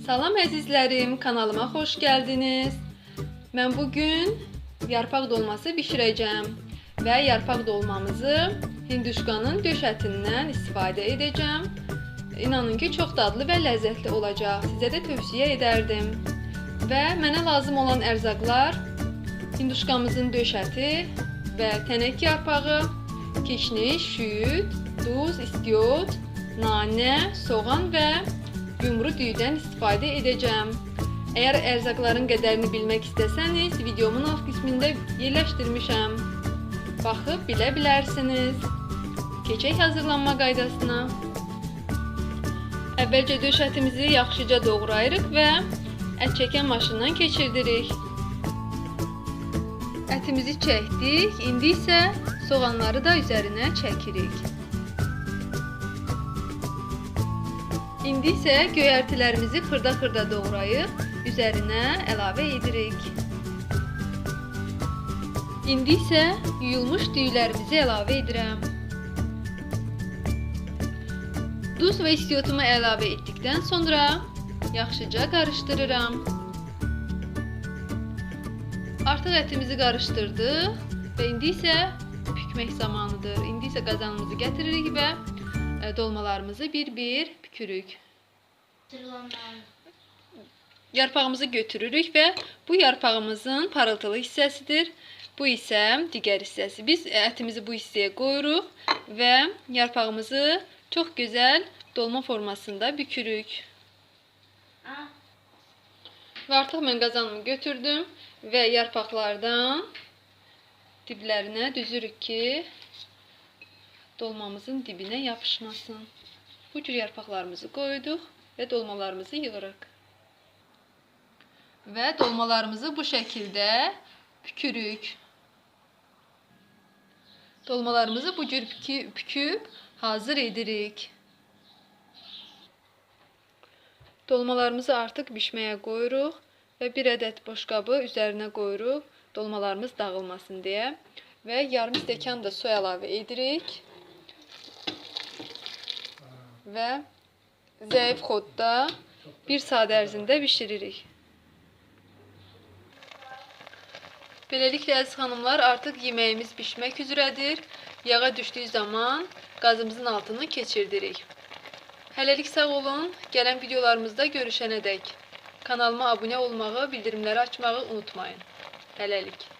Salam əzizlərim, kanalıma xoş gəldiniz. Mən bu gün yarpaq dolması bişirəcəm və yarpaq dolmamızı hinduşkanın döş ətindən istifadə edəcəm. İnanın ki, çox dadlı və ləzzətli olacaq. Sizə də tövsiyə edərdim. Və mənə lazım olan ərzaqlar hinduşkamızın döş əti və tənək yarpağı, kişniş, şüyüd, duz, istiot, nane, soğan və yumru düyüdən istifadə edəcəm. Əgər ərzaqların qədərini bilmək istəsəniz, videomun alt qismində yerləşdirmişəm. Baxıb bilə bilərsiniz. Keçək hazırlanma qaydasına. Əvvəlcə döş ətimizi yaxşıca doğrayırıq və ət çəkən maşından keçirdirik. Ətimizi çəkdik. İndi isə soğanları da üzərinə çəkirik. İndi isə göyərtilərimizi xırda-xırda doğrayıb üzərinə əlavə edirik. İndi isə yuyulmuş düyülərimizi əlavə edirəm. Duz və istiyotumu əlavə etdikdən sonra yaxşıca qarışdırıram. Artıq ətimizi qarışdırdıq və indi isə bükmək zamanıdır. İndi isə qazanımızı gətiririk və dolmalarımızı bir-bir bükürük. Yarpağımızı götürürük və bu yarpağımızın parıltılı hissəsidir. Bu isə digər hissəsi. Biz ətimizi bu hissəyə qoyuruq və yarpağımızı çox gözəl dolma formasında bükürük. Və artıq mən qazanımı götürdüm və yarpaqlardan diblərinə düzürük ki, dolmamızın dibinə yapışmasın. Bu cür yarpaqlarımızı qoyduq və dolmalarımızı yığırıq. Və dolmalarımızı bu şəkildə bükürük. Dolmalarımızı bu cür bükü- büküb hazır edirik. Dolmalarımızı artıq bişməyə qoyuruq və bir ədəd boşqabı üzərinə qoyuruq dolmalarımız dağılmasın deyə və yarım stəkan da su əlavə edirik. Və zəif xodda 1 saat ərzində bişiririk. Beləliklə əziz xanımlar, artıq yeməyimiz bişmək üzrədir. Yağa düşdüyü zaman qazımızın altını keçirdirik. Hələlik sağ olun. Gələn videolarımızda görüşənədək kanalıma abunə olmağı, bildirimləri açmağı unutmayın. Hələlik.